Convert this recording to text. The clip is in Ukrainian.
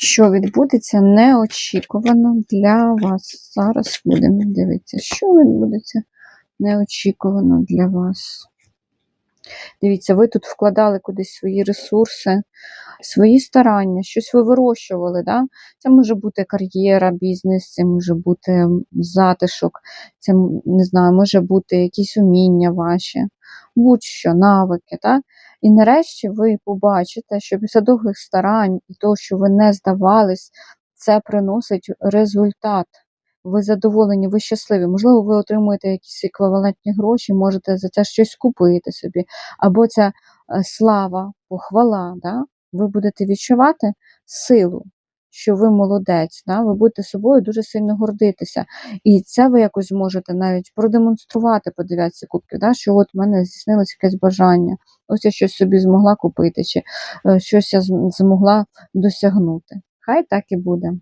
що відбудеться неочікувано для вас. Зараз будемо дивитися, що відбудеться неочікувано для вас. Дивіться, ви тут вкладали кудись свої ресурси, свої старання, щось ви вирощували. Да? Це може бути кар'єра, бізнес, це може бути затишок, це не знаю, може бути якісь уміння ваші, будь-що, навики. Да? І нарешті ви побачите, що після довгих старань і того, що ви не здавались, це приносить результат. Ви задоволені, ви щасливі. Можливо, ви отримуєте якісь еквівалентні гроші, можете за це щось купити собі, або ця е, слава, похвала. Да? Ви будете відчувати силу, що ви молодець, да? ви будете собою дуже сильно гордитися. І це ви якось зможете навіть продемонструвати по дев'ятці кубків, да? що от в мене здійснилось якесь бажання, ось я щось собі змогла купити, чи е, щось я зм- змогла досягнути. Хай так і буде.